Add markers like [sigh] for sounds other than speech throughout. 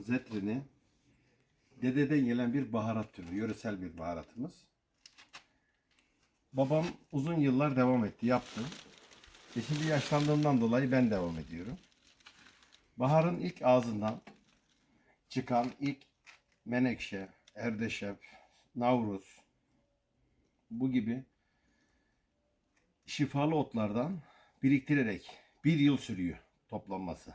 zetrini dededen gelen bir baharat türü, yöresel bir baharatımız. Babam uzun yıllar devam etti, yaptı. E şimdi yaşlandığımdan dolayı ben devam ediyorum. Baharın ilk ağzından çıkan ilk menekşe, erdeşep, navruz bu gibi şifalı otlardan biriktirerek bir yıl sürüyor toplanması.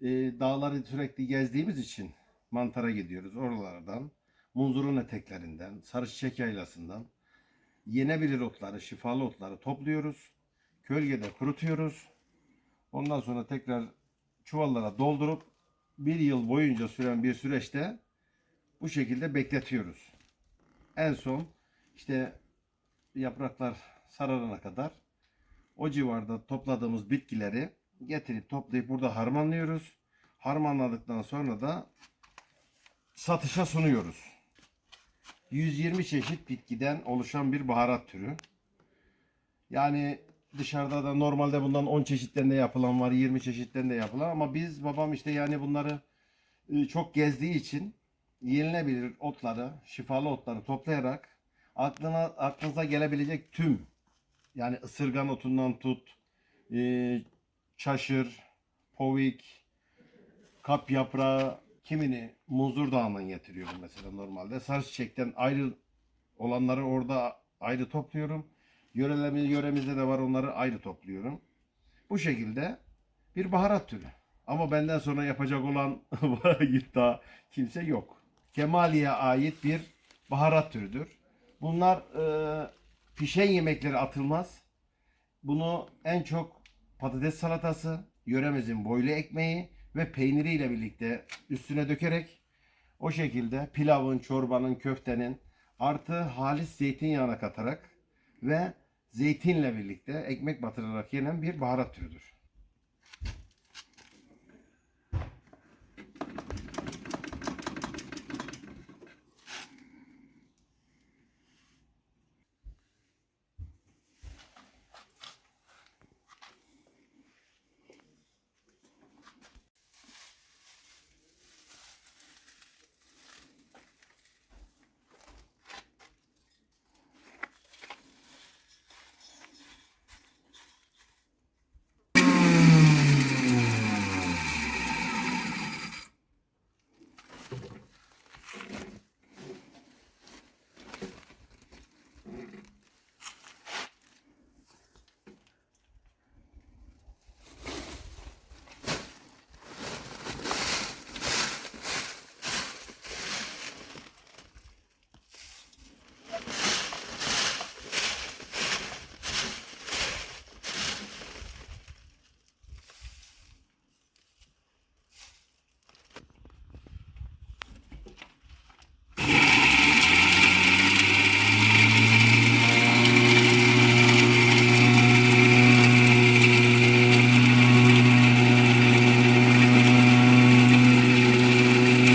Ee, dağları sürekli gezdiğimiz için mantara gidiyoruz oralardan, munzurun eteklerinden, sarı çiçek yaylasından yenebilir otları, şifalı otları topluyoruz. Kölgede kurutuyoruz. Ondan sonra tekrar çuvallara doldurup bir yıl boyunca süren bir süreçte bu şekilde bekletiyoruz. En son işte yapraklar sararana kadar o civarda topladığımız bitkileri getirip toplayıp burada harmanlıyoruz. Harmanladıktan sonra da satışa sunuyoruz. 120 çeşit bitkiden oluşan bir baharat türü. Yani dışarıda da normalde bundan 10 çeşitten de yapılan var, 20 çeşitten de yapılan ama biz babam işte yani bunları e, çok gezdiği için yenilebilir otları, şifalı otları toplayarak aklına aklınıza gelebilecek tüm yani ısırgan otundan tut, e, çaşır, povik, kap yaprağı, kimini muzur dağından getiriyorum mesela normalde. Sarı çiçekten ayrı olanları orada ayrı topluyorum. Yörelemiz, yöremizde de var onları ayrı topluyorum. Bu şekilde bir baharat türü. Ama benden sonra yapacak olan [laughs] iddia kimse yok. Kemali'ye ait bir baharat türüdür. Bunlar e, pişen yemeklere atılmaz. Bunu en çok patates salatası, yöremizin boylu ekmeği ve peyniriyle birlikte üstüne dökerek o şekilde pilavın, çorbanın, köftenin artı halis zeytinyağına katarak ve zeytinle birlikte ekmek batırarak yenen bir baharat türüdür.